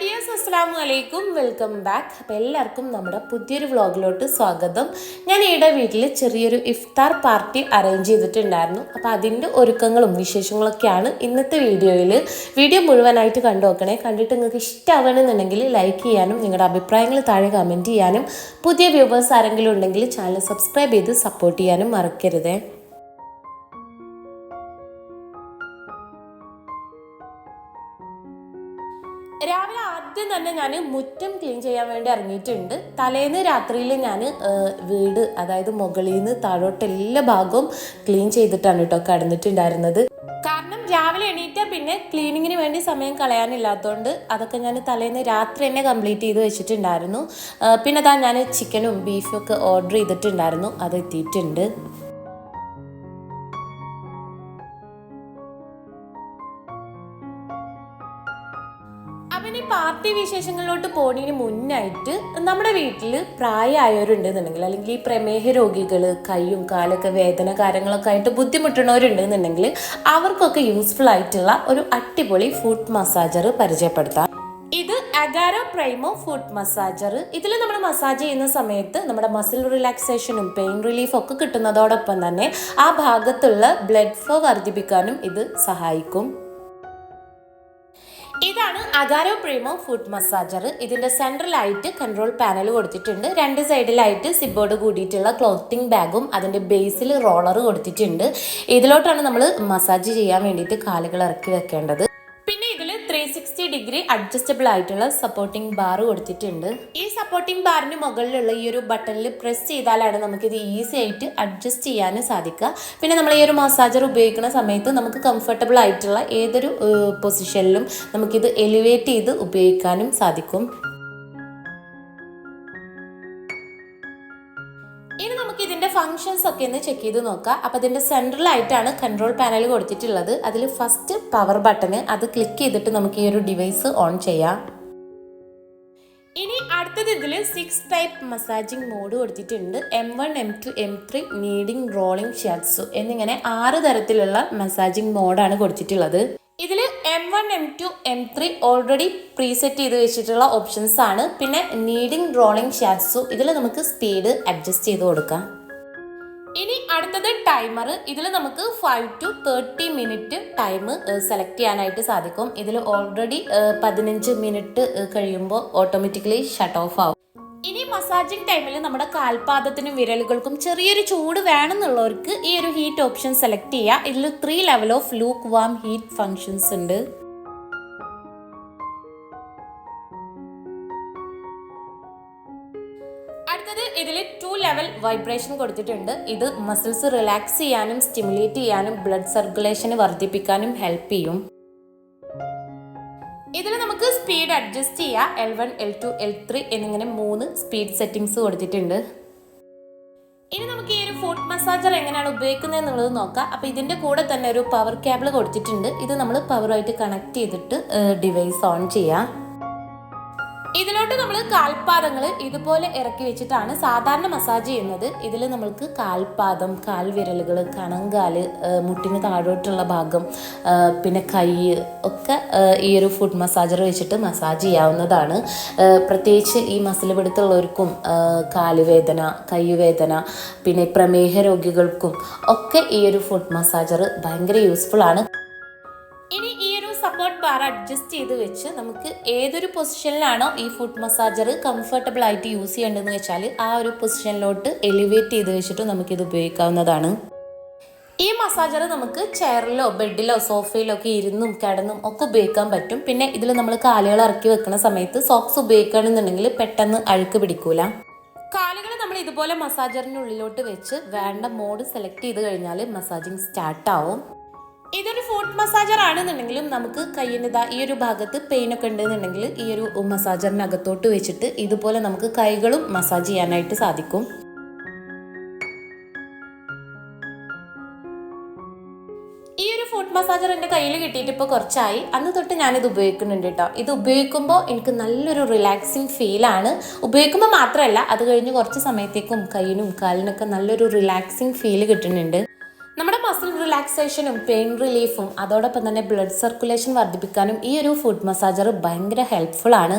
Dears അസ്സാം വലൈക്കും welcome back. അപ്പം എല്ലാവർക്കും നമ്മുടെ പുതിയൊരു വ്ളോഗിലോട്ട് സ്വാഗതം. ഞാൻ ഈടെ വീട്ടിൽ ചെറിയൊരു ഇഫ്താർ പാർട്ടി അറേഞ്ച് ചെയ്തിട്ടുണ്ടായിരുന്നു. അപ്പോൾ അതിന്റെ ഒരുക്കങ്ങളും വിശേഷങ്ങളൊക്കെയാണ് ഇന്നത്തെ വീഡിയോയിൽ വീഡിയോ മുഴുവനായിട്ട് കണ്ടു നോക്കണേ. കണ്ടിട്ട് നിങ്ങൾക്ക് ഇഷ്ടമാവണമെന്നുണ്ടെങ്കിൽ ലൈക്ക് ചെയ്യാനും നിങ്ങളുടെ അഭിപ്രായങ്ങൾ താഴെ കമന്റ് ചെയ്യാനും. പുതിയ വ്യൂവേഴ്സ് ആരെങ്കിലും ഉണ്ടെങ്കിൽ ചാനൽ സബ്സ്ക്രൈബ് ചെയ്ത് സപ്പോർട്ട് ചെയ്യാനും മറക്കരുതേ. ഞാൻ മുറ്റം ക്ലീൻ ചെയ്യാൻ വേണ്ടി ഇറങ്ങിയിട്ടുണ്ട്. തലേന്ന് രാത്രിയിൽ ഞാൻ വീട് അതായത് മുകളിൽ നിന്ന് താഴോട്ട് എല്ലാ ഭാഗവും ക്ലീൻ ചെയ്തിട്ടാണ് കേട്ടോ കിടന്നിട്ടുണ്ടായിരുന്നത്. കാരണം രാവിലെ എണീറ്റാൽ പിന്നെ ക്ലീനിങ്ങിന് വേണ്ടി സമയം കളയാനില്ലാത്തതുകൊണ്ട് അതൊക്കെ ഞാൻ തലേന്ന് രാത്രി തന്നെ കംപ്ലീറ്റ് ചെയ്ത് വെച്ചിട്ടുണ്ടായിരുന്നു. പിന്നെ അതാ ഞാൻ ചിക്കനും ബീഫും ഒക്കെ ഓർഡർ ചെയ്തിട്ടുണ്ടായിരുന്നു. അത് എത്തിയിട്ടുണ്ട്. പാർട്ടി വിശേഷങ്ങളിലോട്ട് പോണതിന് മുന്നായിട്ട് നമ്മുടെ വീട്ടിൽ പ്രായമായവരുണ്ടെന്നുണ്ടെങ്കിൽ അല്ലെങ്കിൽ ഈ പ്രമേഹ രോഗികൾ കൈയും കാലൊക്കെ വേദന കാര്യങ്ങളൊക്കെ ആയിട്ട് ബുദ്ധിമുട്ടുന്നവരുണ്ടെന്നുണ്ടെങ്കിൽ അവർക്കൊക്കെ യൂസ്ഫുൾ ആയിട്ടുള്ള ഒരു അടിപൊളി ഫുഡ് മസാജർ പരിചയപ്പെടുത്താം. ഇത് അഗാരോ പ്രൈമോ ഫുഡ് മസാജർ ഇതിൽ നമ്മൾ മസാജ് ചെയ്യുന്ന സമയത്ത് നമ്മുടെ മസിൽ റിലാക്സേഷനും പെയിൻ റിലീഫും ഒക്കെ കിട്ടുന്നതോടൊപ്പം തന്നെ ആ ഭാഗത്തുള്ള ബ്ലഡ് ഫ്ലോ വർദ്ധിപ്പിക്കാനും ഇത് സഹായിക്കും. ഇതാണ് അഗാരോ പ്രീമോ ഫുഡ് മസാജർ. ഇതിന്റെ സെൻട്രലായിട്ട് കൺട്രോൾ പാനൽ കൊടുത്തിട്ടുണ്ട്. രണ്ട് സൈഡിലായിട്ട് സിബോർഡ് കൂടിയിട്ടുള്ള ക്ലോത്തിങ് ബാഗും അതിന്റെ ബേസിൽ റോളർ കൊടുത്തിട്ടുണ്ട്. ഇതിലോട്ടാണ് നമ്മൾ മസാജ് ചെയ്യാൻ വേണ്ടിയിട്ട് കാലുകൾ ഇറക്കി വെക്കേണ്ടത്. ഡിഗ്രി അഡ്ജസ്റ്റബിൾ ആയിട്ടുള്ള സപ്പോർട്ടിംഗ് ബാർ കൊടുത്തിട്ടുണ്ട്. ഈ സപ്പോർട്ടിംഗ് ബാറിന് മുകളിലുള്ള ഈ ഒരു ബട്ടണിൽ പ്രസ് ചെയ്താലാണ് ഇത് ഈസി ആയിട്ട് അഡ്ജസ്റ്റ് ചെയ്യാൻ സാധിക്കുക. പിന്നെ നമ്മൾ ഈ ഒരു മസാജർ ഉപയോഗിക്കുന്ന സമയത്ത് നമുക്ക് കംഫർട്ടബിൾ ആയിട്ടുള്ള ഏതൊരു പൊസിഷനിലും നമുക്കിത് എലിവേറ്റ് ചെയ്ത് ഉപയോഗിക്കാനും സാധിക്കും. ഫങ്ഷൻസ് ഒക്കെ ഒന്ന് ചെക്ക് ചെയ്ത് നോക്കാം അപ്പോൾ അതിന്റെ സെൻട്രലായിട്ടാണ് കൺട്രോൾ പാനൽ കൊടുത്തിട്ടുള്ളത്. അതിൽ ഫസ്റ്റ് പവർ ബട്ടണ് അത് ക്ലിക്ക് ചെയ്തിട്ട് നമുക്ക് ഈ ഒരു ഡിവൈസ് ഓൺ ചെയ്യാം. ഇനി അടുത്തത് ഇതിൽ സിക്സ് ടൈപ്പ് മസാജിങ് മോഡ് കൊടുത്തിട്ടുണ്ട്. M one M two M three kneading rolling shiatsu എന്നിങ്ങനെ ആറ് തരത്തിലുള്ള മസാജിങ് മോഡാണ് കൊടുത്തിട്ടുള്ളത്. ഇതിൽ M one M two M three already preset ചെയ്ത് വെച്ചിട്ടുള്ള ഓപ്ഷൻസ് ആണ്. പിന്നെ നീഡിങ് റോളിംഗ് ഷാറ്റ്സു ഇതിൽ നമുക്ക് സ്പീഡ് അഡ്ജസ്റ്റ് ചെയ്ത് കൊടുക്കാം. ഇനി അടുത്തത് ടൈമർ ഇതിൽ നമുക്ക് five to thirty minute time select ചെയ്യാനായിട്ട് സാധിക്കും. ഇതിൽ ഓൾറെഡി പതിനഞ്ച് മിനിറ്റ് കഴിയുമ്പോൾ ഓട്ടോമാറ്റിക്കലി ഷട്ട് ഓഫ് ആവും. ഇനി മസാജിങ് ടൈമിൽ നമ്മുടെ കാൽപാദത്തിനും വിരലുകൾക്കും ചെറിയൊരു ചൂട് വേണമെന്നുള്ളവർക്ക് ഈ ഒരു ഹീറ്റ് ഓപ്ഷൻ സെലക്ട് ചെയ്യുക ഇതിൽ three level of lukewarm heat functions ഉണ്ട്. വൈബ്രേഷൻ കൊടുത്തിട്ടുണ്ട്. ഇത് മസിൽസ് റിലാക്സ് ചെയ്യാനും സ്റ്റിമുലേറ്റ് ചെയ്യാനും ബ്ലഡ് സർക്കുലേഷൻ വർദ്ധിപ്പിക്കാനും ഹെൽപ്പ് ചെയ്യും. ഇതിൽ നമുക്ക് സ്പീഡ് അഡ്ജസ്റ്റ് ചെയ്യാം. L one L two L three എന്നിങ്ങനെ മൂന്ന് സ്പീഡ് സെറ്റിംഗ്സ് കൊടുത്തിട്ടുണ്ട്. ഇനി നമുക്ക് ഈ ഒരു ഫുഡ് മസാജർ എങ്ങനെയാണ് ഉപയോഗിക്കുന്നത് എന്നുള്ളത് നോക്കാം. അപ്പോൾ ഇതിന്റെ കൂടെ തന്നെ ഒരു പവർ കേബിൾ കൊടുത്തിട്ടുണ്ട്. ഇത് നമ്മൾ പവറുമായിട്ട് കണക്ട് ചെയ്തിട്ട് ഡിവൈസ് ഓൺ ചെയ്യാം. ഇതിലോട്ട് നമ്മൾ കാൽപാദങ്ങൾ ഇതുപോലെ ഇറക്കി വെച്ചിട്ടാണ് സാധാരണ മസാജ് ചെയ്യുന്നത്. ഇതിൽ നമ്മൾക്ക് കാൽപാദം കാൽവിരലുകൾ കണങ്കാൽ മുട്ടിന് താഴോട്ടുള്ള ഭാഗം പിന്നെ കൈ ഒക്കെ ഈ ഒരു ഫുഡ് മസാജർ വെച്ചിട്ട് മസാജ് ചെയ്യാവുന്നതാണ്. പ്രത്യേകിച്ച് ഈ മസിൽ പിടുത്തുള്ളവർക്കും കാലുവേദന കൈവേദന പിന്നെ പ്രമേഹ രോഗികൾക്കും ഒക്കെ ഈ ഒരു ഫുഡ് മസാജർ ഭയങ്കര യൂസ്ഫുൾ ആണ്. അഡ്ജസ്റ്റ് ചെയ്ത് വെച്ച് നമുക്ക് ഏതൊരു പൊസിഷനിലാണോ ഈ ഫുഡ് മസാജർ കംഫർട്ടബിൾ ആയിട്ട് യൂസ് ചെയ്യേണ്ടതെന്ന് വെച്ചാൽ ആ ഒരു പൊസിഷനിലോട്ട് എലിവേറ്റ് ചെയ്ത് വെച്ചിട്ട് നമുക്കിത് ഉപയോഗിക്കാവുന്നതാണ്. ഈ മസാജർ നമുക്ക് ചെയറിലോ ബെഡിലോ സോഫയിലോ ഒക്കെ ഇരുന്നും കിടന്നും ഒക്കെ ഉപയോഗിക്കാൻ പറ്റും. പിന്നെ ഇതിൽ നമ്മൾ കാലുകൾ ഇറക്കി വെക്കുന്ന സമയത്ത് സോക്സ് ഉപയോഗിക്കുകയാണെന്നുണ്ടെങ്കിൽ പെട്ടെന്ന് അഴുക്ക് പിടിക്കൂല. കാലുകൾ നമ്മൾ ഇതുപോലെ മസാജറിനുള്ളിലോട്ട് വെച്ച് വേണ്ട മോഡ് സെലക്ട് ചെയ്ത് കഴിഞ്ഞാൽ മസാജിങ് സ്റ്റാർട്ട് ആവും. ഇതൊരു ഫുഡ് മസാജർ ആണെന്നുണ്ടെങ്കിലും നമുക്ക് കയ്യിന്റെ ഈ ഒരു ഭാഗത്ത് പെയിൻ ഒക്കെ ഉണ്ടെന്നുണ്ടെങ്കിൽ ഈ ഒരു മസാജറിനകത്തോട്ട് വെച്ചിട്ട് ഇതുപോലെ നമുക്ക് കൈകളും മസാജ് ചെയ്യാനായിട്ട് സാധിക്കും. ഈ ഒരു ഫുഡ് മസാജർ എന്റെ കയ്യിൽ കിട്ടിയിട്ട് ഇപ്പോൾ കുറച്ചായി. അന്ന് തൊട്ട് ഞാനിത് ഉപയോഗിക്കുന്നുണ്ട് കേട്ടോ. ഇത് ഉപയോഗിക്കുമ്പോൾ എനിക്ക് നല്ലൊരു റിലാക്സിങ് ഫീലാണ് ഉപയോഗിക്കുമ്പോൾ മാത്രമല്ല അത് കഴിഞ്ഞ് കുറച്ച് സമയത്തേക്കും കയ്യിനും കാലിനൊക്കെ നല്ലൊരു റിലാക്സിങ് ഫീൽ കിട്ടുന്നുണ്ട്. നമ്മുടെ മസിൽ റിലാക്സേഷനും പെയിൻ റിലീഫും അതോടൊപ്പം തന്നെ ബ്ലഡ് സർക്കുലേഷൻ വർദ്ധിപ്പിക്കാനും ഈ ഒരു ഫുഡ് മസാജർ ഭയങ്കര ഹെൽപ്ഫുൾ ആണ്.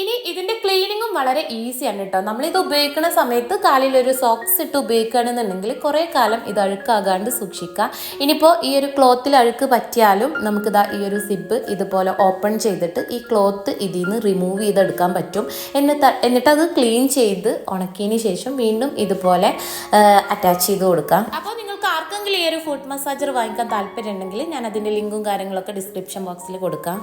ഇനി ഇതിന്റെ ക്ലീനിങ്ങും വളരെ ഈസിയാണ് കേട്ടോ നമ്മളിത് ഉപയോഗിക്കുന്ന സമയത്ത് കാലിൽ ഒരു സോക്സ് ഇട്ട് ഉപയോഗിക്കുകയാണെന്നുണ്ടെങ്കിൽ കുറേ കാലം ഇത് അഴുക്കാകാണ്ട് സൂക്ഷിക്കുക ഇനിയിപ്പോൾ ഈ ഒരു ക്ലോത്തിൽ അഴുക്ക് പറ്റിയാലും നമുക്കിതാ ഈ ഒരു സിബ് ഇതുപോലെ ഓപ്പൺ ചെയ്തിട്ട് ഈ ക്ലോത്ത് ഇതിൽ നിന്ന് റിമൂവ് ചെയ്തെടുക്കാൻ പറ്റും. എന്നിട്ട് അത് ക്ലീൻ ചെയ്ത് ഉണക്കിയതിന് ശേഷം വീണ്ടും ഇതുപോലെ അറ്റാച്ച് ചെയ്ത് കൊടുക്കാം. അപ്പോൾ നിങ്ങൾക്ക് ആർക്കെങ്കിലും ഈ ഒരു ഫുഡ് മസാജർ വാങ്ങിക്കാൻ താല്പര്യം ഉണ്ടെങ്കിൽ ഞാൻ അതിന്റെ ലിങ്കും കാര്യങ്ങളൊക്കെ ഡിസ്ക്രിപ്ഷൻ ബോക്സിൽ കൊടുക്കാം.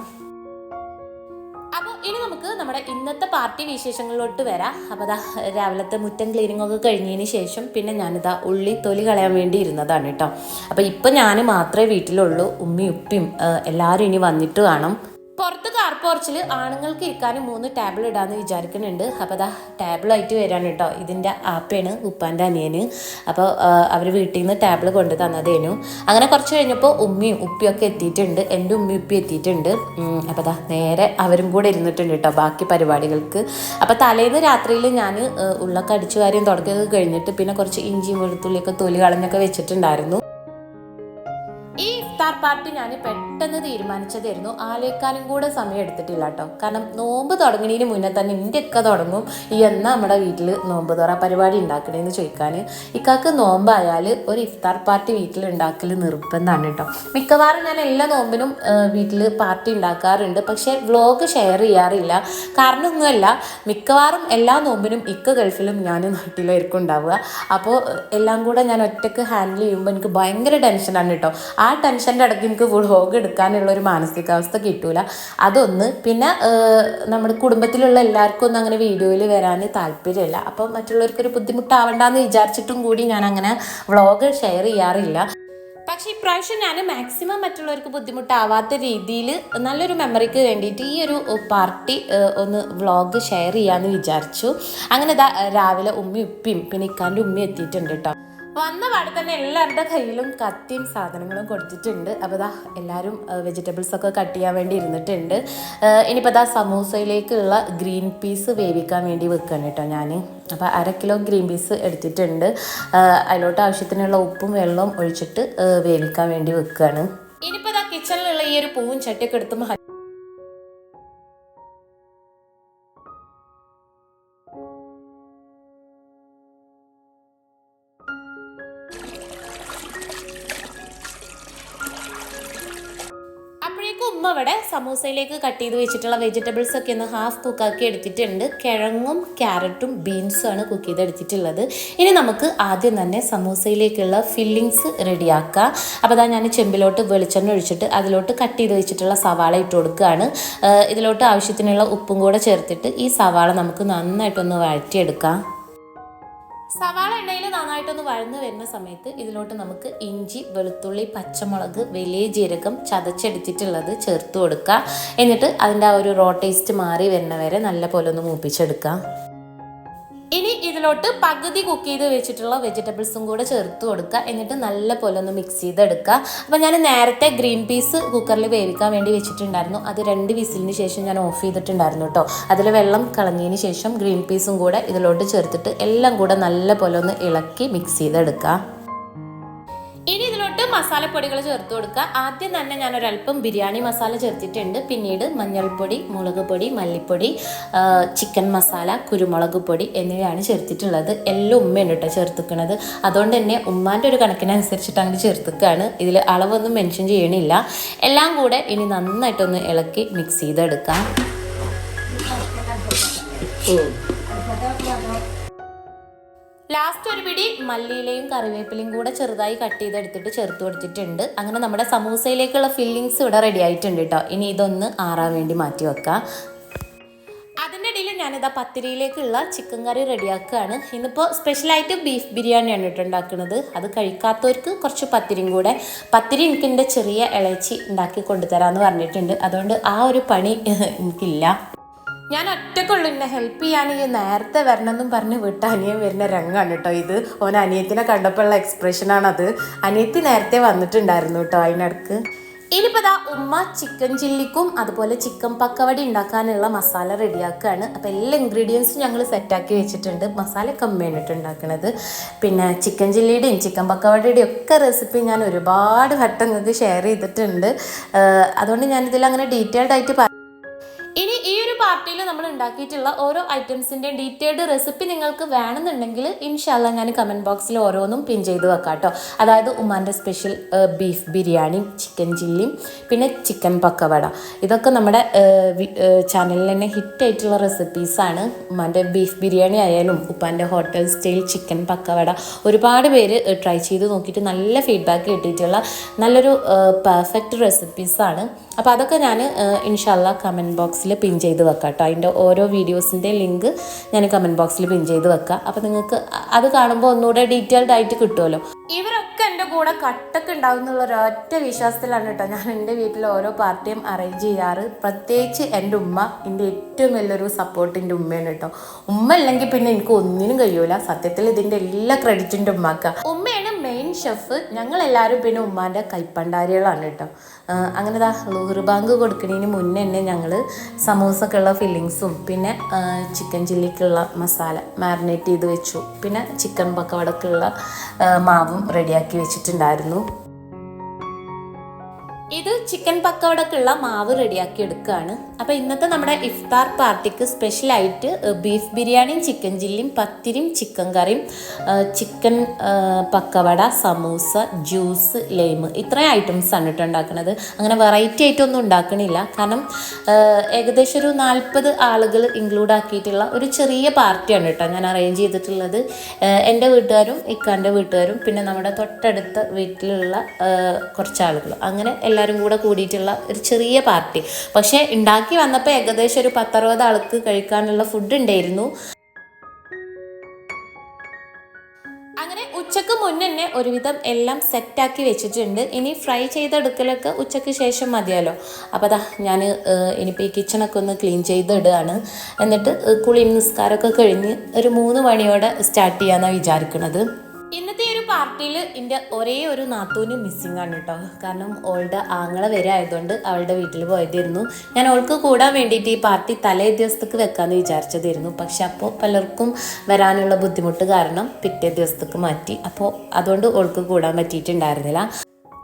നമ്മുടെ ഇന്നത്തെ പാർട്ടി വിശേഷങ്ങളിലോട്ട് വരാം. അപ്പോൾ ദാ രാവിലത്തെ മുറ്റം ക്ലീനിങ് ഒക്കെ കഴിഞ്ഞതിന് ശേഷം പിന്നെ ഞാനിതാ ഉള്ളി തൊലി കളയാൻ വേണ്ടി ഇരുന്നതാണ് കേട്ടോ. അപ്പോൾ ഇപ്പം ഞാൻ മാത്രമേ വീട്ടിലുള്ളൂ. ഉമ്മയും ഉപ്പിയും എല്ലാവരും ഇനി വന്നിട്ട് കാണും പുറത്ത് കാർ പോർച്ചിൽ ആണുങ്ങൾക്ക് ഇരിക്കാനും മൂന്ന് ടേബിൾ ഇടാന്ന് വിചാരിക്കുന്നുണ്ട്. അപ്പോൾ അതാ ടേബിളായിട്ട് വരാൻ കേട്ടോ ഇതിന്റെ ആപ്പയാണ് ഉപ്പാന്റെ അനിയന്. അപ്പോൾ അവർ വീട്ടിൽ നിന്ന് ടേബിൾ കൊണ്ട് തന്നതേനു. അങ്ങനെ കുറച്ച് കഴിഞ്ഞപ്പോൾ ഉമ്മയും ഉപ്പിയൊക്കെ എത്തിയിട്ടുണ്ട്. എന്റെ ഉമ്മയും ഉപ്പി എത്തിയിട്ടുണ്ട്. അപ്പോൾ അതാ നേരെ അവരും കൂടെ ഇരുന്നിട്ടുണ്ട് കേട്ടോ ബാക്കി പരിപാടികൾക്ക്. അപ്പോൾ തലേന്ന് രാത്രിയിൽ ഞാൻ ഉള്ളൊക്കെ അടിച്ചു കാര്യം തുടക്കൊക്കെ കഴിഞ്ഞിട്ട് പിന്നെ കുറച്ച് ഇഞ്ചിയും വെളുത്തുള്ളിയൊക്കെ തൊലി കളഞ്ഞൊക്കെ വെച്ചിട്ടുണ്ടായിരുന്നു. പാർട്ടി ഞാൻ പെട്ടെന്ന് തീരുമാനിച്ചതായിരുന്നു. ആലേക്കാനും കൂടെ സമയം എടുത്തിട്ടില്ല കേട്ടോ കാരണം നോമ്പ് തുടങ്ങുന്നതിന് മുന്നേ തന്നെ എന്റെ ഒക്കെ തുടങ്ങും. ഈ എന്നാ നമ്മുടെ വീട്ടിൽ നോമ്പ് തുറ പരിപാടി ഉണ്ടാക്കണേന്ന് ചോദിക്കാൻ ഇക്കാക്ക് നോമ്പായാൽ ഒരു ഇഫ്താർ പാർട്ടി വീട്ടിൽ ഉണ്ടാക്കൽ നിർബന്ധമാണ് കേട്ടോ മിക്കവാറും ഞാൻ എല്ലാ നോമ്പിനും വീട്ടിൽ പാർട്ടി ഉണ്ടാക്കാറുണ്ട്. പക്ഷേ വ്ലോഗ് ഷെയർ ചെയ്യാറില്ല. കാരണം ഒന്നുമല്ല മിക്കവാറും എല്ലാ നോമ്പിനും ഇക്ക ഗൾഫിലും ഞാൻ നാട്ടിലായിരിക്കും ഉണ്ടാവുക. അപ്പോൾ എല്ലാം കൂടെ ഞാൻ ഒറ്റയ്ക്ക് ഹാൻഡിൽ ചെയ്യുമ്പോൾ എനിക്ക് ഭയങ്കര ടെൻഷനാണ് കേട്ടോ ആ ടെൻഷന്റെ ഇടയ്ക്ക് നമുക്ക് വ്ളോഗ് എടുക്കാനുള്ള ഒരു മാനസികാവസ്ഥ കിട്ടൂല. അതൊന്ന്. പിന്നെ നമ്മുടെ കുടുംബത്തിലുള്ള എല്ലാവർക്കും ഒന്നും അങ്ങനെ വീഡിയോയിൽ വരാൻ താല്പര്യമില്ല. അപ്പോൾ മറ്റുള്ളവർക്കൊരു ബുദ്ധിമുട്ടാവണ്ടെന്ന് വിചാരിച്ചിട്ടും കൂടി ഞാൻ അങ്ങനെ വ്ളോഗ് ഷെയർ ചെയ്യാറില്ല. പക്ഷേ ഇപ്രാവശ്യം ഞാൻ മാക്സിമം മറ്റുള്ളവർക്ക് ബുദ്ധിമുട്ടാവാത്ത രീതിയിൽ നല്ലൊരു മെമ്മറിക്ക് വേണ്ടിയിട്ട് ഈ ഒരു പാർട്ടി ഒന്ന് വ്ളോഗ് ഷെയർ ചെയ്യാമെന്ന് വിചാരിച്ചു. അങ്ങനെ രാവിലെ ഉമ്മയും ഉപ്പിയും പിന്നെ ഇക്കാന്റെ ഉമ്മയും എത്തിയിട്ടുണ്ട് കേട്ടോ വന്ന പാടെ തന്നെ എല്ലാവരുടെ കയ്യിലും കത്തിയും സാധനങ്ങളും കൊടുത്തിട്ടുണ്ട്. അപ്പോൾ ദാ എല്ലാവരും വെജിറ്റബിൾസ് ഒക്കെ കട്ട് ചെയ്യാൻ വേണ്ടി ഇരുന്നിട്ടുണ്ട്. ഇനിയിപ്പോൾ ദാ സമൂസയിലേക്കുള്ള ഗ്രീൻ പീസ് വേവിക്കാൻ വേണ്ടി വെക്കുകയാണ് കേട്ടോ ഞാൻ അപ്പോൾ അര കിലോ ഗ്രീൻ പീസ് എടുത്തിട്ടുണ്ട്. അതിലോട്ട് ആവശ്യത്തിനുള്ള ഉപ്പും വെള്ളവും ഒഴിച്ചിട്ട് വേവിക്കാൻ വേണ്ടി വെക്കുകയാണ് ഇനിയിപ്പോൾ ദാ കിച്ചണിലുള്ള ഈ ഒരു പൂവും ചട്ടിയൊക്കെ എടുത്ത് ഉമ്മ അവിടെ സമൂസയിലേക്ക് കട്ട് ചെയ്ത് വെച്ചിട്ടുള്ള വെജിറ്റബിൾസ് ഒക്കെ ഒന്ന് ഹാഫ് കുക്കാക്കി എടുത്തിട്ടുണ്ട്. കിഴങ്ങും ക്യാരറ്റും ബീൻസും ആണ് കുക്ക് ചെയ്ത് എടുത്തിട്ടുള്ളത്. ഇനി നമുക്ക് ആദ്യം തന്നെ സമൂസയിലേക്കുള്ള ഫില്ലിങ്സ് റെഡിയാക്കാം. അപ്പോൾ അതാ ഞാൻ ചെമ്പിലോട്ട് വെളിച്ചെണ്ണ ഒഴിച്ചിട്ട് അതിലോട്ട് കട്ട് ചെയ്ത് വെച്ചിട്ടുള്ള സവാള ഇട്ട് കൊടുക്കുകയാണ്. ഇതിലോട്ട് ആവശ്യത്തിനുള്ള ഉപ്പും കൂടെ ചേർത്തിട്ട് ഈ സവാള നമുക്ക് നന്നായിട്ടൊന്ന് വഴറ്റിയെടുക്കാം. സവാള എണ്ണയിൽ നന്നായിട്ടൊന്ന് വഴന്ന് വരുന്ന സമയത്ത് ഇതിലോട്ട് നമുക്ക് ഇഞ്ചി വെളുത്തുള്ളി പച്ചമുളക് വലിയ ജീരകം ചതച്ചെടുത്തിട്ടുള്ളത് ചേർത്ത് കൊടുക്കുക എന്നിട്ട് അതിന്റെ ആ ഒരു റോ ടേസ്റ്റ് മാറി വരുന്ന വരെ നല്ല പോലെ ഒന്ന് മൂപ്പിച്ചെടുക്കാം. ഇനി ഇതിലോട്ട് പകുതി കുക്ക് ചെയ്ത് വെച്ചിട്ടുള്ള വെജിറ്റബിൾസും കൂടെ ചേർത്ത് കൊടുക്കുക. എന്നിട്ട് നല്ല പോലെ ഒന്ന് മിക്സ് ചെയ്തെടുക്കുക. അപ്പോൾ ഞാൻ നേരത്തെ ഗ്രീൻ പീസ് കുക്കറിൽ വേവിക്കാൻ വേണ്ടി വെച്ചിട്ടുണ്ടായിരുന്നു. അത് രണ്ട് വിസിലിന് ശേഷം ഞാൻ ഓഫ് ചെയ്തിട്ടുണ്ടായിരുന്നു കേട്ടോ അതിൽ വെള്ളം കളഞ്ഞതിന് ശേഷം ഗ്രീൻ പീസും കൂടെ ഇതിലോട്ട് ചേർത്തിട്ട് എല്ലാം കൂടെ നല്ല പോലെ ഒന്ന് ഇളക്കി മിക്സ് ചെയ്തെടുക്കുക. മസാലപ്പൊടികൾ ചേർത്ത് കൊടുക്കുക. ആദ്യം തന്നെ ഞാൻ ഒരല്പം ബിരിയാണി മസാല ചേർത്തിട്ടുണ്ട്. പിന്നീട് മഞ്ഞൾപ്പൊടി മുളക് പൊടി മല്ലിപ്പൊടി ചിക്കൻ മസാല കുരുമുളക് പൊടി എന്നിവയാണ് ചേർത്തിട്ടുള്ളത്. എല്ലാം ഉമ്മയാണ് കേട്ടോ ചേർത്തിക്കണത്. അതുകൊണ്ട് തന്നെ ഉമ്മാന്റെ ഒരു കണക്കിനനുസരിച്ചിട്ട് അങ്ങനെ ചേർത്തിക്കുകയാണ് ഇതിൽ അളവൊന്നും മെൻഷൻ ചെയ്യണില്ല. എല്ലാം കൂടെ ഇനി നന്നായിട്ടൊന്ന് ഇളക്കി മിക്സ് ചെയ്തെടുക്കാം. ലാസ്റ്റ് ഒരു പിടി മല്ലിയിലയും കറിവേപ്പിലയും കൂടെ ചെറുതായി കട്ട് ചെയ്തെടുത്തിട്ട് ചേർത്ത് കൊടുത്തിട്ടുണ്ട്. അങ്ങനെ നമ്മുടെ സമൂസയിലേക്കുള്ള ഫില്ലിങ്സ് ഇവിടെ റെഡി ആയിട്ടുണ്ട് കേട്ടോ ഇനി ഇതൊന്ന് ആറാൻ വേണ്ടി മാറ്റി വെക്കാം. അതിന്റെ ഇടയിൽ ഞാനിതാ പത്തിരിയിലേക്കുള്ള ചിക്കൻ കറി റെഡിയാക്കുകയാണ് ഇന്നിപ്പോൾ സ്പെഷ്യലായിട്ട് ബീഫ് ബിരിയാണിയാണ് കേട്ടോ ഉണ്ടാക്കുന്നത്. അത് കഴിക്കാത്തവർക്ക് കുറച്ച് പത്തിരിയും കൂടെ. പത്തിരി എനിക്ക് എന്റെ ചെറിയ ഇളച്ചി ഉണ്ടാക്കി കൊണ്ടുതരാമെന്ന് പറഞ്ഞിട്ടുണ്ട്. അതുകൊണ്ട് ആ ഒരു പണി എനിക്കില്ല. ഞാൻ ഒറ്റക്കുള്ളൂ എന്നെ ഹെൽപ്പ് ചെയ്യാൻ. ഈ നേരത്തെ വരണമെന്നും പറഞ്ഞ് വിട്ട അനിയൻ വരുന്ന രംഗമാണ് കേട്ടോ ഇത്. ഓൻ അനിയത്തിനെ കണ്ടപ്പോഴുള്ള അത് അനിയത്തി നേരത്തെ വന്നിട്ടുണ്ടായിരുന്നു കേട്ടോ അതിനടുക്ക് ഇനിയിപ്പോൾ ദാ ഉമ്മ ചിക്കൻ ചില്ലിക്കും അതുപോലെ ചിക്കൻ പക്കവടി ഉണ്ടാക്കാനുള്ള മസാല റെഡിയാക്കുകയാണ് അപ്പോൾ എല്ലാ ഇൻഗ്രീഡിയൻസും ഞങ്ങൾ സെറ്റാക്കി വെച്ചിട്ടുണ്ട്. മസാല കമ്മിയായിട്ട് ഉണ്ടാക്കുന്നത് പിന്നെ ചിക്കൻ ചില്ലിയുടെയും ചിക്കൻ പക്കവടിയുടെയും ഒക്കെ റെസിപ്പി ഞാൻ ഒരുപാട് വട്ടം നിങ്ങൾക്ക് ഷെയർ ചെയ്തിട്ടുണ്ട്. അതുകൊണ്ട് ഞാനിതിൽ അങ്ങനെ ഡീറ്റെയിൽഡ് ആയിട്ട് പറ- ഇനി ഒരു പാർട്ടിയിൽ നമ്മൾ ഉണ്ടാക്കിയിട്ടുള്ള ഓരോ ഐറ്റംസിന്റെ ഡീറ്റെയിൽഡ് റെസിപ്പി നിങ്ങൾക്ക് വേണമെന്നുണ്ടെങ്കിൽ ഇൻഷാല്ല ഞാൻ കമന്റ് ബോക്സിൽ ഓരോന്നും പിൻ ചെയ്ത് വെക്കാം കേട്ടോ അതായത് ഉമ്മാന്റെ സ്പെഷ്യൽ ബീഫ് ബിരിയാണി ചിക്കൻ ചില്ലിയും പിന്നെ ചിക്കൻ പക്കവട. ഇതൊക്കെ നമ്മുടെ ചാനലിൽ തന്നെ ഹിറ്റായിട്ടുള്ള റെസിപ്പീസാണ് ഉമ്മാന്റെ ബീഫ് ബിരിയാണി ആയാലും ഉപ്പാന്റെ ഹോട്ടൽ സ്റ്റൈൽ ചിക്കൻ പക്കവട ഒരുപാട് പേര് ട്രൈ ചെയ്ത് നോക്കിയിട്ട് നല്ല ഫീഡ്ബാക്ക് കിട്ടിയിട്ടുള്ള നല്ലൊരു പെർഫെക്റ്റ് റെസിപ്പീസാണ് അപ്പോൾ അതൊക്കെ ഞാൻ ഇൻഷാല്ല കമന്റ് ബോക്സിൽ പിൻ ചെയ്ത് വെക്കാം കേട്ടോ അതിന്റെ ഓരോ വീഡിയോസിന്റെ ലിങ്ക് ഞാൻ കമന്റ് ബോക്സിൽ പിൻ ചെയ്ത് വെക്കാം. അപ്പോൾ നിങ്ങൾക്ക് അത് കാണുമ്പോൾ ഒന്നുകൂടെ ഡീറ്റെയിൽഡ് ആയിട്ട് കിട്ടുമല്ലോ. ഇവരൊക്കെ എന്റെ കൂടെ കട്ടൊക്കെ ഉണ്ടാവും എന്നുള്ള ഒരൊറ്റ വിശ്വാസത്തിലാണ് കേട്ടോ ഞാൻ എന്റെ വീട്ടിൽ ഓരോ പാർട്ടിയും അറേഞ്ച് ചെയ്യാറ്. പ്രത്യേകിച്ച് എന്റെ ഉമ്മ എന്റെ ഏറ്റവും വലിയൊരു സപ്പോർട്ട് എന്റെ ഉമ്മയാണ് കേട്ടോ. ഉമ്മ ഇല്ലെങ്കിൽ പിന്നെ എനിക്ക് ഒന്നിനും കഴിയൂല. സത്യത്തിൽ ഇതിന്റെ എല്ലാ ക്രെഡിറ്റിന്റെ ഉമ്മാക്ക. ഉമ്മയാണ് മെയിൻ ഷെഫ് ഞങ്ങൾ എല്ലാവരും പിന്നെ ഉമ്മാന്റെ കൈപ്പണ്ടാരികളാണ് കേട്ടോ. അങ്ങനെ ദാ ലൂഹർ ബാങ്ക് കൊടുക്കുന്നതിന് മുന്നേ തന്നെ ഞങ്ങൾ സമൂസക്കുള്ള ഫില്ലിങ്സും പിന്നെ ചിക്കൻ ചില്ലിക്കുള്ള മസാല മാരിനേറ്റ് ചെയ്ത് വെച്ചു. പിന്നെ ചിക്കൻ പക്കവടക്കുള്ള മാവും റെഡിയാക്കി വെച്ചിട്ടുണ്ടായിരുന്നു. ഇത് ചിക്കൻ പക്കവടക്കുള്ള മാവ് റെഡിയാക്കി എടുക്കുകയാണ്. അപ്പോൾ ഇന്നത്തെ നമ്മുടെ ഇഫ്താർ പാർട്ടിക്ക് സ്പെഷ്യലായിട്ട് ബീഫ് ബിരിയാണിയും ചിക്കൻ ചില്ലിയും പത്തിരിയും ചിക്കൻ കറിയും ചിക്കൻ പക്കവട സമൂസ ജ്യൂസ് ലൈമ് ഇത്രയും ഐറ്റംസ് ആണ് കേട്ടോ ഉണ്ടാക്കുന്നത് അങ്ങനെ വെറൈറ്റി ആയിട്ടൊന്നും ഉണ്ടാക്കണില്ല. കാരണം ഏകദേശം ഒരു നാൽപ്പത് ആളുകൾ ഇൻക്ലൂഡ് ആക്കിയിട്ടുള്ള ഒരു ചെറിയ പാർട്ടിയാണ് കേട്ടോ ഞാൻ അറേഞ്ച് ചെയ്തിട്ടുള്ളത്. എന്റെ വീട്ടുകാരും ഇക്കാന്റെ വീട്ടുകാരും പിന്നെ നമ്മുടെ തൊട്ടടുത്ത വീട്ടിലുള്ള കുറച്ച് ആളുകൾ അങ്ങനെ എല്ലാവരും കൂടെ കൂടിയിട്ടുള്ള ഒരു ചെറിയ പാർട്ടി. പക്ഷേ ഉണ്ടാക്കി വന്നപ്പോൾ ഏകദേശം ഒരു പത്തറുപത് ആൾക്ക് കഴിക്കാനുള്ള ഫുഡ് ഉണ്ടായിരുന്നു. അങ്ങനെ ഉച്ചയ്ക്ക് മുന്നേ തന്നെ ഒരുവിധം എല്ലാം സെറ്റാക്കി വെച്ചിട്ടുണ്ട്. ഇനി ഫ്രൈ ചെയ്തെടുക്കലൊക്കെ ഉച്ചയ്ക്ക് ശേഷം മതിയല്ലോ അപ്പോൾ അതാ ഞാൻ ഇനിയിപ്പോൾ ഈ കിച്ചണൊക്കെ ഒന്ന് ക്ലീൻ ചെയ്തിടുകയാണ്. എന്നിട്ട് കുളി കുളിയും നിസ്കാരമൊക്കെ കഴിഞ്ഞ് ഒരു മൂന്ന് മണിയോടെ സ്റ്റാർട്ട് ചെയ്യാമെന്നാണ് വിചാരിക്കുന്നത് ഇന്നത്തെ പാർട്ടിയിൽ എന്റെ ഒരേ ഒരു നാത്തൂന് മിസ്സിങ് ആണ് കേട്ടോ കാരണം ഓളുടെ ആങ്ങളെ വരെ ആയതുകൊണ്ട് അവളുടെ വീട്ടിൽ പോയതായിരുന്നു. ഞാൻ ഓൾക്ക് കൂടാൻ വേണ്ടിയിട്ട് ഈ പാർട്ടി തലേ ദിവസത്തേക്ക് വെക്കാമെന്ന് വിചാരിച്ചതായിരുന്നു. പക്ഷെ അപ്പോൾ പലർക്കും വരാനുള്ള ബുദ്ധിമുട്ട് കാരണം പിറ്റേ ദിവസത്തേക്ക് മാറ്റി. അപ്പോൾ അതുകൊണ്ട് ഓൾക്ക് കൂടാൻ പറ്റിയിട്ടുണ്ടായിരുന്നില്ല.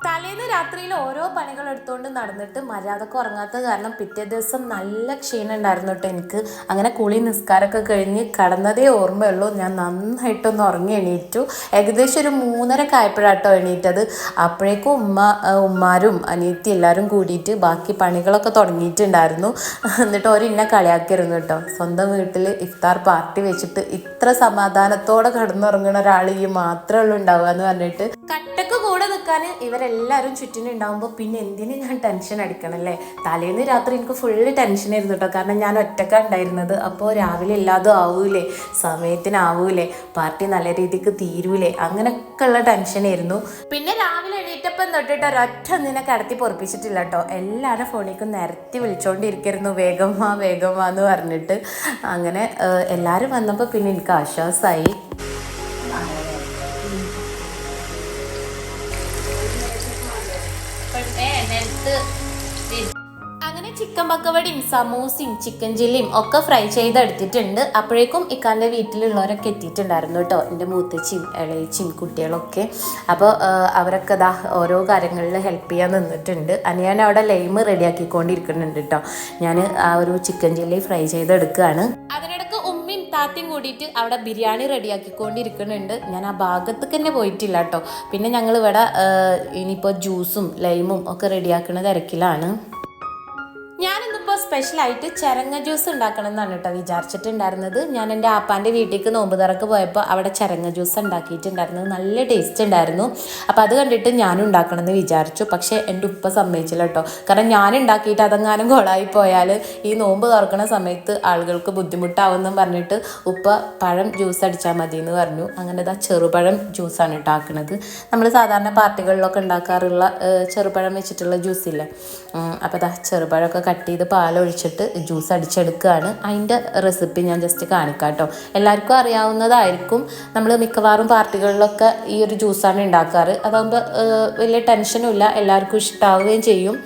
തലേന്ന് രാത്രിയിൽ ഓരോ പണികൾ എടുത്തുകൊണ്ട് നടന്നിട്ട് മര്യാദയ്ക്ക് ഉറങ്ങാത്ത കാരണം പിറ്റേ ദിവസം നല്ല ക്ഷീണം ഉണ്ടായിരുന്നു കേട്ടോ എനിക്ക്. അങ്ങനെ കുളി നിസ്കാരമൊക്കെ കഴിഞ്ഞ് കടന്നതേ ഓർമ്മയുള്ളൂ. ഞാൻ നന്നായിട്ടൊന്ന് ഉറങ്ങി എണീറ്റു. ഏകദേശം ഒരു മൂന്നരക്ക് ആയപ്പോഴാട്ടോ എണീറ്റത്. അപ്പോഴേക്കും ഉമ്മ ഉമ്മാരും അനിയത്തി എല്ലാവരും കൂടിയിട്ട് ബാക്കി പണികളൊക്കെ തുടങ്ങിയിട്ടുണ്ടായിരുന്നു. എന്നിട്ട് ഒരു ഇന്നെ കളിയാക്കിയിരുന്നു കേട്ടോ സ്വന്തം വീട്ടിൽ ഇഫ്താർ പാർട്ടി വെച്ചിട്ട് ഇത്ര സമാധാനത്തോടെ കിടന്നുറങ്ങുന്ന ഒരാൾ ഈ മാത്രമേ ഉള്ളൂ ഉണ്ടാവുക എന്ന് പറഞ്ഞിട്ട് കട്ടക്ക് കൂടെ നിൽക്കാൻ ഇവരെല്ലാവരും ചുറ്റിനുണ്ടാകുമ്പോൾ പിന്നെ എന്തിനു ഞാൻ ടെൻഷൻ അടിക്കണം അല്ലേ തലേന്ന് രാത്രി എനിക്ക് ഫുള്ള് ടെൻഷൻ ആയിരുന്നു കേട്ടോ കാരണം ഞാൻ ഒറ്റക്ക ഉണ്ടായിരുന്നത്. അപ്പോൾ രാവിലെ എല്ലാതും ആവൂലേ? സമയത്തിനാവൂലേ? പാർട്ടി നല്ല രീതിക്ക് തീരൂലേ? അങ്ങനെയൊക്കെ ഉള്ള ടെൻഷനായിരുന്നു പിന്നെ രാവിലെ എണീറ്റപ്പം തൊട്ടിട്ട് ഒരൊറ്റ നിന്നെ കടത്തി പൊറപ്പിച്ചിട്ടില്ല കേട്ടോ എല്ലാവരുടെ ഫോണിലേക്കും നിരത്തി വിളിച്ചോണ്ടിരിക്കായിരുന്നു. വേഗം വാ വേഗം വാ എന്ന് പറഞ്ഞിട്ട്. അങ്ങനെ എല്ലാവരും വന്നപ്പോൾ പിന്നെ എനിക്ക് ആശ്വാസമായി അങ്ങനെ ചിക്കൻ പക്കവടിയും സമൂസയും ചിക്കൻ ചില്ലിയും ഒക്കെ ഫ്രൈ ചെയ്തെടുത്തിട്ടുണ്ട്. അപ്പോഴേക്കും ഇക്കാന്റെ വീട്ടിലുള്ളവരൊക്കെ എത്തിയിട്ടുണ്ടായിരുന്നു കേട്ടോ എന്റെ മൂത്തച്ചിയും ഇളയച്ചിയും കുട്ടികളൊക്കെ. അപ്പോൾ അവരൊക്കെ ദാ ഓരോ കാര്യങ്ങളിൽ ഹെൽപ്പ് ചെയ്യാൻ നിന്നിട്ടുണ്ട്. ഞാൻ അവിടെ ലൈമ് റെഡിയാക്കിക്കൊണ്ടിരിക്കുന്നുണ്ട് കേട്ടോ. ഞാൻ ആ ഒരു ചിക്കൻ ചില്ലി ഫ്രൈ ചെയ്തെടുക്കുകയാണ്. അതിനിടക്ക് ഉമ്മയും താത്തയും കൂടിയിട്ട് അവിടെ ബിരിയാണി റെഡിയാക്കിക്കൊണ്ടിരിക്കുന്നുണ്ട് ഞാൻ ആ ഭാഗത്തേക്ക് തന്നെ പോയിട്ടില്ല കേട്ടോ. പിന്നെ ഞങ്ങൾ ഇവിടെ ഇനിയിപ്പോൾ ജ്യൂസും ലൈമും ഒക്കെ റെഡിയാക്കുന്ന തിരക്കിലാണ്. സ്പെഷ്യലായിട്ട് ചരങ്ങ ജ്യൂസ് ഉണ്ടാക്കണം എന്നാണ് കേട്ടോ വിചാരിച്ചിട്ടുണ്ടായിരുന്നത്. ഞാൻ എന്റെ ആപ്പാന്റെ വീട്ടിലേക്ക് നോമ്പ് തുറക്ക് പോയപ്പോൾ അവിടെ ചരങ്ങ ജ്യൂസ് ഉണ്ടാക്കിയിട്ടുണ്ടായിരുന്നത്. നല്ല ടേസ്റ്റ് ഉണ്ടായിരുന്നു. അപ്പോൾ അത് കണ്ടിട്ട് ഞാനും ഉണ്ടാക്കണം എന്ന് വിചാരിച്ചു. പക്ഷേ എന്റെ ഉപ്പ സമ്മതിച്ചില്ല കേട്ടോ. കാരണം ഞാൻ ഉണ്ടാക്കിയിട്ട് അതെങ്ങാനും കൊളായി പോയാൽ ഈ നോമ്പ് തുറക്കുന്ന സമയത്ത് ആളുകൾക്ക് ബുദ്ധിമുട്ടാവുമെന്നും പറഞ്ഞിട്ട് ഉപ്പ പഴം ജ്യൂസ് അടിച്ചാൽ മതി എന്ന് പറഞ്ഞു. അങ്ങനെ ഇതാ ചെറുപഴം ജ്യൂസാണ് ആക്കണത്. നമ്മൾ സാധാരണ പാർട്ടികളിലൊക്കെ ഉണ്ടാക്കാറുള്ള ചെറുപഴം വെച്ചിട്ടുള്ള ജ്യൂസ് ജ്യൂസില്ലേ അപ്പോൾ ഇതാ ചെറുപഴമൊക്കെ കട്ട് ചെയ്ത് പാലൊഴിച്ചിട്ട് ജ്യൂസ് അടിച്ചെടുക്കുകയാണ്. അതിന്റെ റെസിപ്പി ഞാൻ ജസ്റ്റ് കാണിക്കാം കേട്ടോ എല്ലാവർക്കും അറിയാവുന്നതായിരിക്കും. നമ്മൾ മിക്കവാറും പാർട്ടികളിലൊക്കെ ഈ ഒരു ജ്യൂസാണ് ഉണ്ടാക്കാറ്. അതാകുമ്പോൾ വലിയ ടെൻഷനും ഇല്ല. എല്ലാവർക്കും ഇഷ്ടമാവുകയും ചെയ്യും.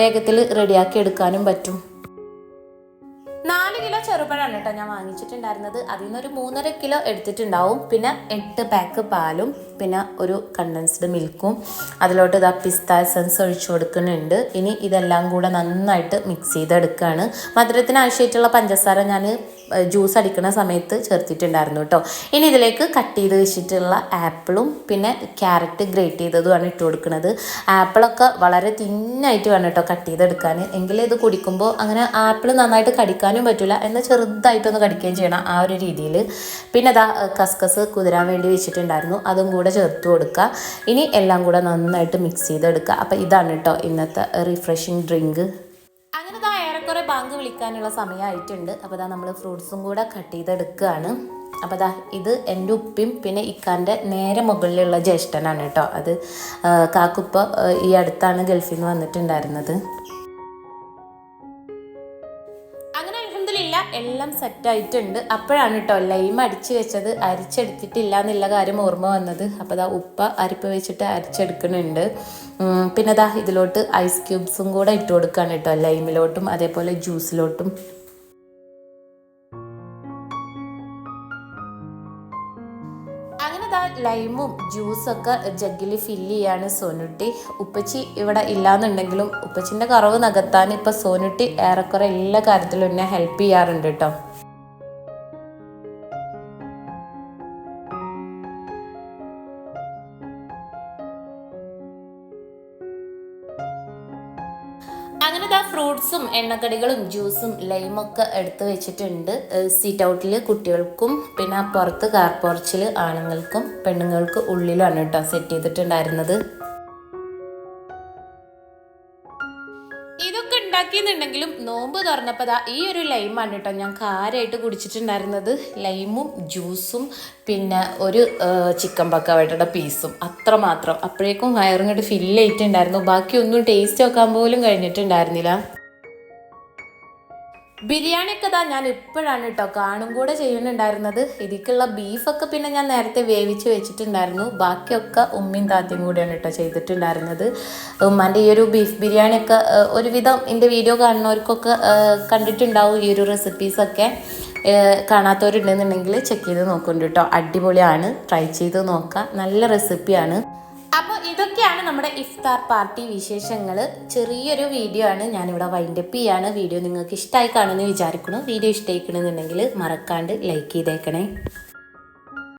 വേഗത്തിൽ റെഡിയാക്കി എടുക്കാനും പറ്റും. ചെറുപഴമാണ് കേട്ടോ ഞാൻ വാങ്ങിച്ചിട്ടുണ്ടായിരുന്നത്. അതിൽ നിന്നൊരു മൂന്നര കിലോ എടുത്തിട്ടുണ്ടാവും. പിന്നെ എട്ട് പാക്ക് പാലും പിന്നെ ഒരു കണ്ടൻസ്ഡ് മിൽക്കും അതിലോട്ട് ഇതാ പിസ്ത എസൻസ് ഒഴിച്ചു കൊടുക്കുന്നുണ്ട്. ഇനി ഇതെല്ലാം കൂടെ നന്നായിട്ട് മിക്സ് ചെയ്തെടുക്കുകയാണ് മധുരത്തിന് ആവശ്യമായിട്ടുള്ള പഞ്ചസാര ഞാൻ ജ്യൂസ് അടിക്കുന്ന സമയത്ത് ചേർത്തിട്ടുണ്ടായിരുന്നു കേട്ടോ ഇനി ഇതിലേക്ക് കട്ട് ചെയ്ത് വെച്ചിട്ടുള്ള ആപ്പിളും പിന്നെ ക്യാരറ്റ് ഗ്രേറ്റ് ചെയ്തതുമാണ് ഇട്ട് കൊടുക്കുന്നത് ആപ്പിളൊക്കെ വളരെ തിന്നായിട്ട് വേണം കേട്ടോ കട്ട് ചെയ്തെടുക്കാൻ എങ്കിലും ഇത് കുടിക്കുമ്പോൾ അങ്ങനെ ആപ്പിൾ നന്നായിട്ട് കടിക്കാനും പറ്റില്ല എന്നാൽ ചെറുതായിട്ടൊന്ന് കടിക്കുകയും ചെയ്യണം ആ ഒരു രീതിയിൽ. പിന്നെ അതാ കസ്കസ് കുതിരാൻ വേണ്ടി വെച്ചിട്ടുണ്ടായിരുന്നു. അതും കൂടെ ചേർത്ത് കൊടുക്കുക. ഇനി എല്ലാം കൂടെ നന്നായിട്ട് മിക്സ് ചെയ്തെടുക്കുക. അപ്പോൾ ഇതാണ് കേട്ടോ ഇന്നത്തെ റിഫ്രഷിങ് ഡ്രിങ്ക് അങ്ങനെ ഏറെക്കുറെ ബാങ്ക് വിളിക്കാനുള്ള സമയമായിട്ടുണ്ട്. അപ്പോൾ ദാ നമ്മൾ ഫ്രൂട്ട്സും കൂടെ കട്ട് ചെയ്തെടുക്കുകയാണ് അപ്പോൾ ദാ ഇത് എന്റെ ഉപ്പിയും പിന്നെ ഇക്കാന്റെ നേരെ മുകളിലുള്ള ജ്യേഷ്ഠനാണ് കേട്ടോ. അത് കാക്കുപ്പ ഈ അടുത്താണ് ഗൾഫിൽ നിന്ന് വന്നിട്ടുണ്ടായിരുന്നത്. എല്ലാം സെറ്റായിട്ടുണ്ട്. അപ്പോഴാണ് കേട്ടോ ലൈം അടിച്ച് വെച്ചത്. അരിച്ചെടുത്തിട്ടില്ല എന്നുള്ള കാര്യം ഓർമ്മ വന്നത്. അപ്പോൾ ദാ ഉപ്പ അരിപ്പ് വെച്ചിട്ട് അരിച്ചെടുക്കുന്നുണ്ട്. പിന്നെ ദാ ഇതിലോട്ട് ഐസ് ക്യൂബ്സും കൂടെ ഇട്ട് കൊടുക്കുകയാണ് കേട്ടോ ലൈമിലോട്ടും അതേപോലെ ജ്യൂസിലോട്ടും. ലൈമും ജ്യൂസൊക്കെ ജഗ്ഗിൽ ഫില്ല് ചെയ്യാണ് സോനുട്ടി. ഉപ്പച്ചി ഇവിടെ ഇല്ലാന്നുണ്ടെങ്കിലും ഉപ്പച്ചിന്റെ കുറവ് നികത്താൻ ഇപ്പം സോനുട്ടി ഏറെക്കുറെ എല്ലാ കാര്യത്തിലും എന്നെ ഹെൽപ്പ് ചെയ്യാറുണ്ട് കേട്ടോ ഫ്രൂട്ട്സും എണ്ണക്കടികളും ജ്യൂസും ലൈമൊക്കെ എടുത്ത് വെച്ചിട്ടുണ്ട്. സീറ്റ് ഔട്ടിൽ കുട്ടികൾക്കും പിന്നെ പുറത്ത് കാർ പോർച്ചിൽ ആണുങ്ങൾക്കും പെണ്ണുങ്ങൾക്ക് ഉള്ളിലാണ് കേട്ടോ സെറ്റ് ചെയ്തിട്ടുണ്ടായിരുന്നത്. ഇതൊക്കെ ഉണ്ടാക്കിയെന്നുണ്ടെങ്കിലും നോമ്പ് തുറന്നപ്പോൾ ദാ ഈ ഒരു ലൈമാണ് കേട്ടോ ഞാൻ കാരായിട്ട് കുടിച്ചിട്ടുണ്ടായിരുന്നത്. ലൈമും ജ്യൂസും പിന്നെ ഒരു ചിക്കൻ പക്കവടയുടെ പീസും അത്ര മാത്രം. അപ്പോഴേക്കും വയറിങ്ങോട്ട് ഫില്ല് ആയിട്ടുണ്ടായിരുന്നു. ബാക്കിയൊന്നും ടേസ്റ്റ് വെക്കാൻ പോലും കഴിഞ്ഞിട്ടുണ്ടായിരുന്നില്ല. ബിരിയാണിയൊക്കെ ഇതാ ഞാൻ ഇപ്പോഴാണ് കേട്ടോ കാണും കൂടെ ചെയ്യുന്നുണ്ടായിരുന്നത്. ഇതിക്കുള്ള ബീഫൊക്കെ പിന്നെ ഞാൻ നേരത്തെ വേവിച്ച് വെച്ചിട്ടുണ്ടായിരുന്നു. ബാക്കിയൊക്കെ ഉമ്മയും താത്തയും കൂടെയാണ് കേട്ടോ ചെയ്തിട്ടുണ്ടായിരുന്നത്. ഉമ്മാന്റെ ഈ ഒരു ബീഫ് ബിരിയാണിയൊക്കെ ഒരുവിധം എന്റെ വീഡിയോ കാണുന്നവർക്കൊക്കെ കണ്ടിട്ടുണ്ടാവും ഈ ഒരു റെസിപ്പീസൊക്കെ. കാണാത്തവരുണ്ടെന്നുണ്ടെങ്കിൽ ചെക്ക് ചെയ്ത് നോക്കുന്നുണ്ട് കേട്ടോ അടിപൊളിയാണ്. ട്രൈ ചെയ്ത് നോക്കാം. നല്ല റെസിപ്പിയാണ്. അപ്പോൾ ഇതൊക്കെയാണ് നമ്മുടെ ഇഫ്താർ പാർട്ടി വിശേഷങ്ങൾ ചെറിയൊരു വീഡിയോ ആണ്. ഞാനിവിടെ വൈൻഡപ്പ് ചെയ്യാണ്. വീഡിയോ നിങ്ങൾക്ക് ഇഷ്ടമായി കാണുമെന്ന് വിചാരിക്കുന്നു. വീഡിയോ ഇഷ്ടമായിക്കണമെന്നുണ്ടെങ്കിൽ മറക്കാണ്ട് ലൈക്ക് ചെയ്തേക്കണേ.